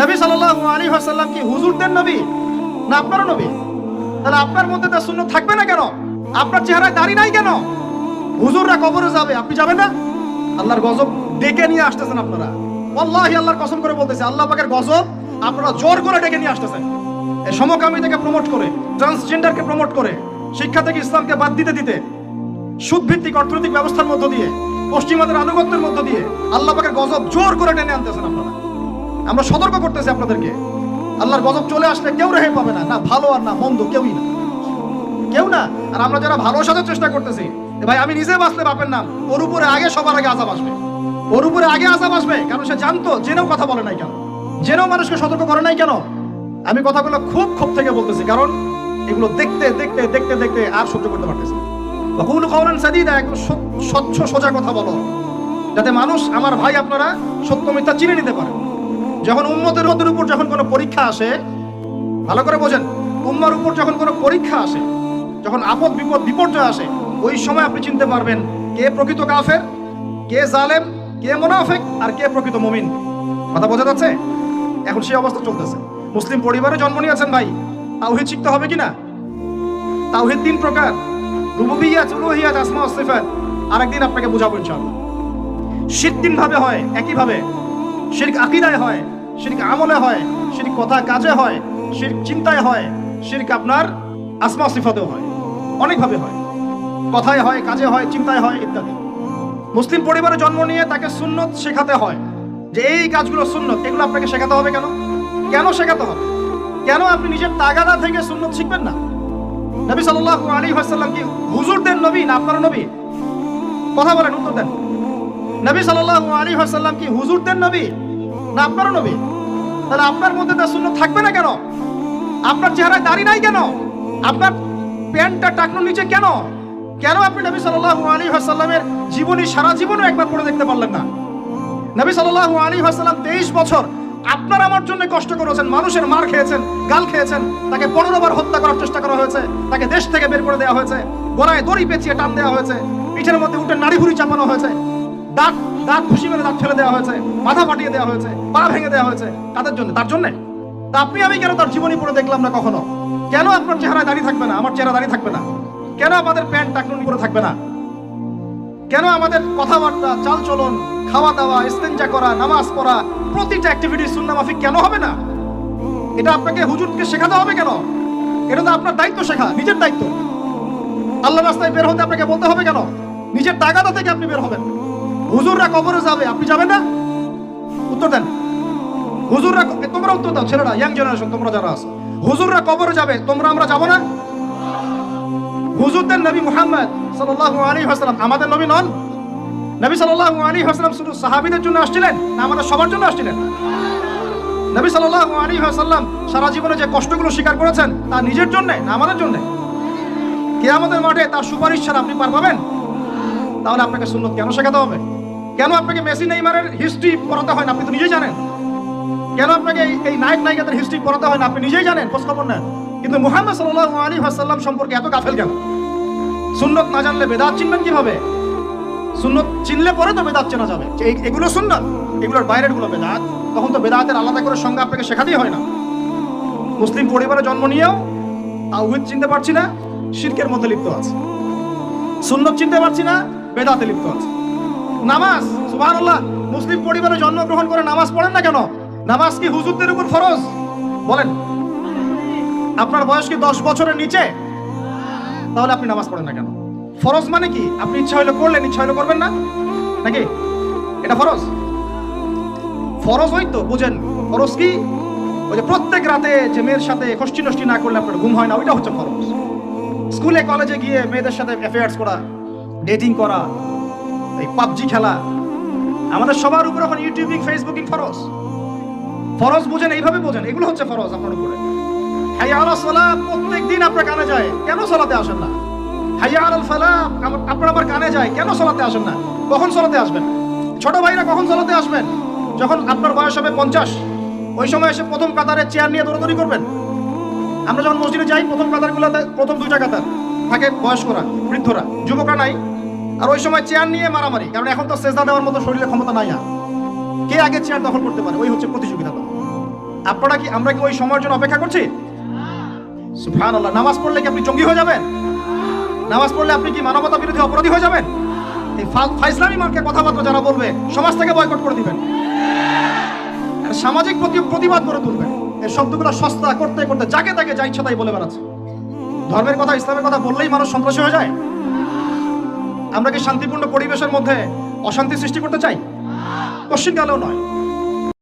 নবী সাল্লাল্লাহু আলাইহি ওয়াসাল্লাম কি হুজুরদের নবী? না আপনারও নবী? তাহলে আপনার মধ্যে তার সুন্নত থাকবে না কেন? আপনার চেহারায় দাড়ি নাই কেন? হুজুররা কবরে যাবে, আপনি যাবেন না? আল্লাহর গজব ডেকে নিয়ে আসতেছেন আপনারা। আল্লাহি আল্লাহর কসম করে বলতেছে, আল্লাহ পাকের গজব আপনারা জোর করে ডেকে নিয়ে আসতেছেন। সমকামিতাকে প্রমোট করে ট্রান্সজেন্ডারকে প্রমোট করে, শিক্ষা থেকে ইসলামকে বাদ দিতে দিতে, সুদভিত্তিক অর্থনৈতিক ব্যবস্থার মধ্য দিয়ে, পশ্চিমাদের আনুগত্যের মধ্য দিয়ে, আল্লাহ পাকের গজব জোর করে টেনে আনতেছেন আপনারা। আমরা সতর্ক করতেছি আপনাদেরকে। আল্লাহর গজব চলে আসলে কেউ রেহাই পাবে না। না, ভালো আর না মন্দ, কেউই না। কেউ না। আর আমরা যারা ভালো সাজার চেষ্টা করতেছি ভাই, আমি নিজে বাঁচলে বাপের নাম। ওর উপরে আগে সবার আগে আজাব আসবে। ওর উপরে আগে আজাব আসবে, কারণ সে জানতো, জেনেও কথা বলে নাই কেন? জেনেও মানুষকে সতর্ক করে নাই কেন? আমি কথাগুলো খুব খুব থেকে বলতেছি, কারণ এগুলো দেখতে দেখতে দেখতে দেখতে আর সহ্য করতে পারতেছি বকুল কওলান সাদিদা, একদম স্বচ্ছ, সোজা কথা বলো। যাতে মানুষ, আমার ভাই আপনারা সত্য মিথ্যা চিনে নিতে পারে। যখন উম্মতের ওদের উপর যখন কোনো পরীক্ষা আসে, ভালো করে বোঝেন, উম্মার উপর যখন কোনো পরীক্ষা আসে, যখন আপদ বিপদ বিপর্যয় আসে, ওই সময় আপনি চিনতে পারবেন কে প্রকৃত কাফের, কে জালেম, কে মোনাফেক আর কে প্রকৃত মুমিন। কথা বোঝা যাচ্ছে? এখন সেই অবস্থা চলতেছে। মুসলিম পরিবারে জন্ম নিয়েছেন ভাই, তাওহিদ শিখতে হবে কিনা? তাওহিদ তিন প্রকার, রুবুবিয়াত, উলুহিয়াত, আসমা আরেকদিন আপনাকে বোঝাবো ইনশাআল্লাহ। শিরক তিন ভাবে হয় একই ভাবে শিরক আকীদায় হয় শিরক আমলে হয়, শিরক কথা কাজে হয়, শিরক চিন্তায় হয়, শিরক আপনার আসমা সিফাতেও হয়। অনেকভাবে হয়। কথায় হয়, কাজে হয়, চিন্তায় হয়, ইত্যাদি। মুসলিম পরিবারে জন্ম নিয়ে তাকে সুন্নত শেখাতে হয়। যে এই কাজগুলো সুন্নত, এগুলো আপনাকে শেখাতে হবে কেন? কেন শেখাতে হবে? কেন আপনি নিজের তাগাদা থেকে সুন্নত শিখবেন না? নবী সাল্লাল্লাহু আলাইহি ওয়াসাল্লাম কি হুজুরদের নবী না আপনার নবী? কথা বলেন, উত্তর দেন। নবী সাল্লাল্লাহু আলাইহি ওয়াসাল্লাম কি হুজুরদের নবী? না, আপনারও নবী। তাহলে আপনার মধ্যে তার শূন্য থাকবে না কেন? আপনার চেহারায় দাড়ি নাই কেন? আপনার প্যান্টটা টাকনোর নিচে কেন? কেন আপনি নবী সাল্লাল্লাহু আলাইহি ওয়াসাল্লামের জীবনী, সারা জীবনও একবার পড়ে দেখতে পারলেন না? নবী সাল্লাল্লাহু আলাইহি ওয়াসাল্লাম 23 বছর আপনার আমার জন্য কষ্ট করেছেন, মানুষের মার খেয়েছেন, গাল খেয়েছেন, তাকে পনেরো বার হত্যা করার চেষ্টা করা হয়েছে, তাকে দেশ থেকে বের করে দেওয়া হয়েছে গোড়ায় দড়ি পেঁচিয়ে টান দেওয়া হয়েছে, পিঠের মধ্যে উঠে নাড়ি ভুড়ি চাপানো হয়েছে দাঁত দাঁত খুশি মেরে দাঁত ফেলে দেওয়া হয়েছে, মাথা ফাটিয়ে দেওয়া হয়েছে, পা ভেঙে দেওয়া হয়েছে। কাদের জন্য, তার জন্য? তা আপনি আমি কেন তার জীবনী পড়ে দেখলাম না কখনো? কেন আপনার চেহারায় দাঁড়িয়ে থাকবে না? আমার চেহারা দাঁড়িয়ে থাকবে না। কেন আমাদের প্যান্ট টাকনুন করে থাকবে না? কেন আমাদের কথাবার্তা, চালচলন খাওয়া দাওয়া ইস্তেঞ্জা করা, নামাজ পড়া, প্রতিটা অ্যাক্টিভিটি সুন্না মাফিক কেন হবে না? এটা আপনাকে, হুজুরকে শেখাতে হবে কেন? এটা তো আপনার দায়িত্ব শেখা, নিজের দায়িত্ব। আল্লাহ রাস্তায় বের হতে আপনাকে বলতে হবে কেন? নিজের তাগাদা থেকে আপনি বের হবেন। হুজুররা কবরে যাবে, আপনি যাবেন না? উত্তর দেন। হুজুররা তোমরা উত্তর দাও, ছেলেরা ইয়াং জেনারেশন তোমরা যারা আছো। হুজুররা কবরে যাবে, তোমরা আমরা যাব না? হুজুরদের নবী মুহাম্মদ সাল্লাল্লাহু আলাইহি ওয়াসাল্লাম আমাদের নবী নন? নবী সাল্লাল্লাহু আলাইহি ওয়াসাল্লাম শুধু সাহাবীদের জন্য আসছিলেন না আমাদের সবার জন্য আসছিলেন? নবী সাল্লাল্লাহু আলাইহি ওয়াসাল্লাম সারা জীবনে যে কষ্টগুলো স্বীকার করেছেন, তা নিজের জন্য না আমাদের জন্য? কিয়ামতের মাঠে তার সুপারিশ ছাড়া আপনি পার পাবেন? তাহলে আপনাকে সুন্নত কেন শেখাতে হবে? কেন আপনাকে মেসি নেইমারের হিস্ট্রি পড়াতে হয় না? আপনি তো নিজেই জানেন। কেন আপনাকে এই- নায়ক নায়িকাদের হিস্ট্রি পড়াতে হয় না? আপনি নিজেই জানেন খোঁজ খবর নেন। কিন্তু মোহাম্মদ সাল্লাল্লাহু আলাইহি ওয়াসাল্লাম সম্পর্কে এত গাফেল কেন? সুন্নত না জানলে বেদাত চিনবেন কীভাবে? সুন্নত চিনলে পরে তো বেদাত চেনা যাবে। এগুলো সুন্নত, এগুলোর বাইরেরগুলো বেদাত। তখন তো বেদাতের আলাদা করে সঙ্গে আপনাকে শেখাতেই হয় না। মুসলিম পরিবারে জন্ম নিয়েও তাওহিদ চিনতে পারছি না, শিরকের মধ্যে লিপ্ত আছে। সুন্নত চিনতে পারছি না বেদাতে লিপ্ত আছে। নামাজ, সুবহানাল্লাহ, মুসলিম পরিবারে জন্মগ্রহণ করে নামাজ পড়েন না কেন? নামাজ কি হুজুরদের উপর ফরজ? বলেন। আপনার বয়স কি দশ বছরের নিচে? তাহলে আপনি নামাজ পড়েন না কেন? ফরজ মানে কি? আপনি ইচ্ছা হইলে করলেন, ইচ্ছা হইলে করবেন না? নাকি? এটা ফরজ? ফরজ ওই তো, বুঝেন। ফরজ কি? ওই যে প্রত্যেক রাতে যে মেয়ের সাথে খষ্টি নষ্টি না করলে আপনার ঘুম হয় না, ওইটা হচ্ছে ফরজ। স্কুলে, কলেজে গিয়ে মেয়েদের সাথে অ্যাফেয়ার্স করা ডেটিং করা, এই পাবজি খেলা, আমাদের সবার উপর এখন ইউটিউবিং ফেসবুকিং ফরজ। ফরজ বোঝেন, এইভাবে বোঝেন, এগুলো হচ্ছে ফরজ আপনার উপরে। হাইয়া আলা সালা প্রত্যেক দিন আপনার কানে যায়, কেন সালাতে আসেন না? হাইয়া আলাল ফালা আপনার আবার কানে যায়, কেন সালাতে আসেন না? কখন সালাতে আসবেন? ছোট ভাইরা কখন সালাতে আসবেন? যখন আপনার বয়স হবে পঞ্চাশ, ওই সময় এসে প্রথম কাতারে চেয়ার নিয়ে দৌড়াদৌড়ি করবেন। আমরা যখন মসজিদে যাই, প্রথম কাতারগুলোতে, প্রথম দুইটা কাতার। থাকে বয়স্করা, বৃদ্ধরা, যুবকরা নাই। আর ওই সময় চেয়ার নিয়ে মারামারি, কারণ এখন তো সেজদা দেওয়ার মতো শরীরে ক্ষমতা নাই আর। কে আগে চেয়ার দখল করতে পারে? ওই হচ্ছে প্রতিযোগিতা আপনারা কি, আমরা কি ওই সময়ের জন্য অপেক্ষা করছি? সুবহানাল্লাহ, নামাজ পড়লে কি আপনি জঙ্গি হয়ে যাবেন? নামাজ পড়লে আপনি কি মানবতা বিরোধী অপরাধী হয়ে যাবেন? এই ফা- ফাইজলামি মার্কে কথাবার্তা যারা বলবে, সমাজ থেকে বয়কট করে দিবেন। সামাজিক প্রতি- প্রতিবাদ করে তুলবেন। এই শব্দগুলো সস্তা, করতে করতে যাকে তাকে যা ইচ্ছা তাই বলে বেড়াচ্ছে। ধর্মের কথা, ইসলামের কথা বললেই মানুষ সন্ত্রাসী হয়ে যায়? আমরা কি শান্তিপূর্ণ পরিবেশের মধ্যে অশান্তি সৃষ্টি করতে চাই? পশ্চিমকালেও নয়।